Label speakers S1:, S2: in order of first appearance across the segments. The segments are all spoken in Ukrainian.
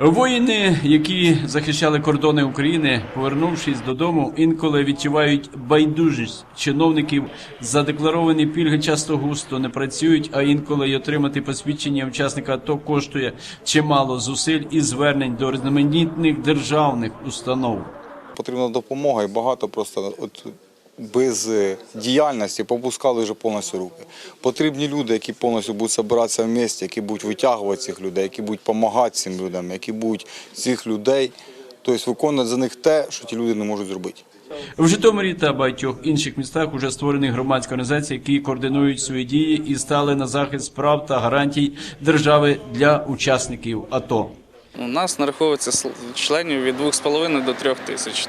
S1: Воїни, які захищали кордони України, повернувшись додому, інколи відчувають байдужість чиновників. Задекларовані пільги часто густо не працюють, а інколи й отримати посвідчення учасника АТО коштує чимало зусиль і звернень до різноманітних державних установ.
S2: Потрібна допомога і багато просто от без е, діяльності попускали вже повністю руки. Потрібні люди, які повністю будуть збиратися в місті, які будуть витягувати цих людей, які будуть допомагати цим людям, які будуть цих людей, тобто виконувати за них те, що ті люди не можуть зробити.
S1: В Житомирі та багатьох інших містах уже створені громадські організації, які координують свої дії і стали на захист прав та гарантій держави для учасників АТО.
S3: У нас нараховується членів від 2,5 до 3 тисяч.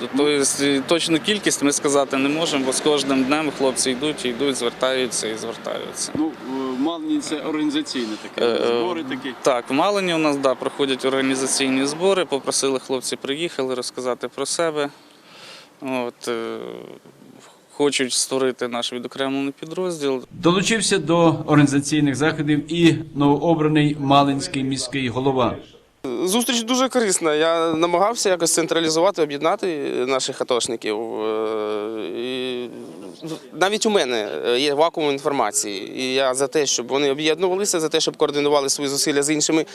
S3: Тобто точну кількість ми сказати не можемо, бо з кожним днем хлопці йдуть, і йдуть, звертаються і звертаються.
S1: Ну, Малині це організаційне
S3: Е, е, Так, в Малині у нас да, проходять організаційні збори. Попросили хлопці приїхали розказати про себе. От, е, хочуть створити наш відокремлений підрозділ.
S1: Долучився до організаційних заходів і новообраний Малинський міський голова.
S4: Зустріч дуже корисна. Я намагався якось централізувати, об'єднати наших атошників. Е, навіть у мене є вакуум інформації. І я за те, щоб вони об'єднувалися, за те, щоб координували свої зусилля з іншими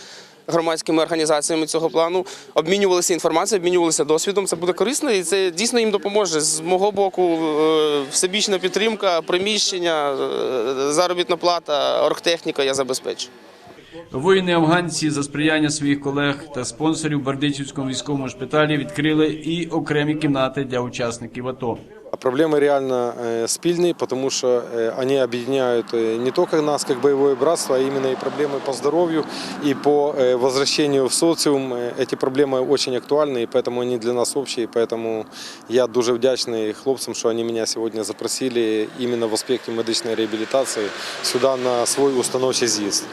S4: громадськими організаціями цього плану, обмінювалися інформацією, обмінювалися досвідом. Це буде корисно і це дійсно їм допоможе. З мого боку, е, всебічна підтримка, приміщення, е, заробітна плата, оргтехніка я забезпечу.
S1: Воїни афганці за сприяння своїх колег та спонсорів в Бердичівському військовому шпиталі відкрили і окремі кімнати для учасників АТО.
S5: А Проблемы реально э, спильные, потому что э, они объединяют э, не только нас как боевое братство, а именно и проблемы по здоровью и по э, возвращению в социум. Э, Эти проблемы очень актуальны, и поэтому они для нас общие. И Поэтому я дуже вдячний хлопцам, що вони мене сьогодні запросили іменно в аспекті медичної реабілітації сюди на свій установчий з'їзд.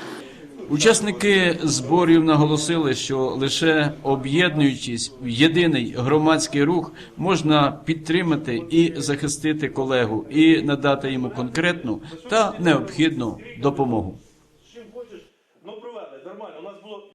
S1: Учасники зборів наголосили, що лише об'єднуючись в єдиний громадський рух, можна підтримати і захистити колегу, і надати йому конкретну та необхідну допомогу.